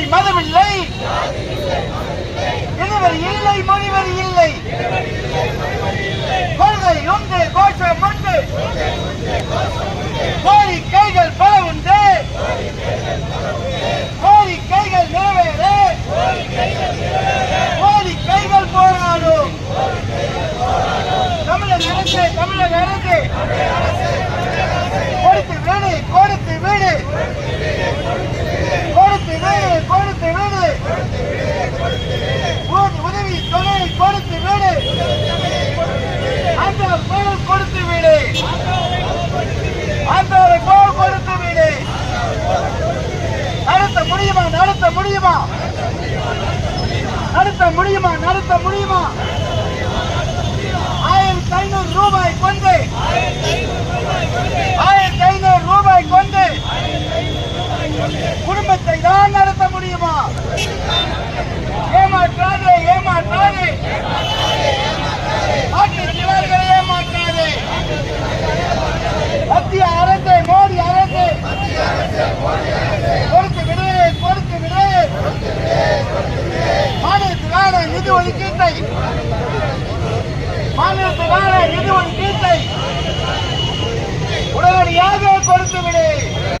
இல்லை மதமில்லை. இருவர் இல்லை மொழிவர் இல்லை. கொள்கை உண்டு கோஷம் உண்டு. கோரிக்கைகள் பல உண்டு. கோரிக்கைகள் நிறைவேறு. கோரிக்கைகள் போராடும். தமிழக அரசு தமிழக அரசு. நடத்த முடியுமா? நிதி ஒதுக்கீட்டை மாநிலத்திலான நிதி ஒதுக்கீட்டை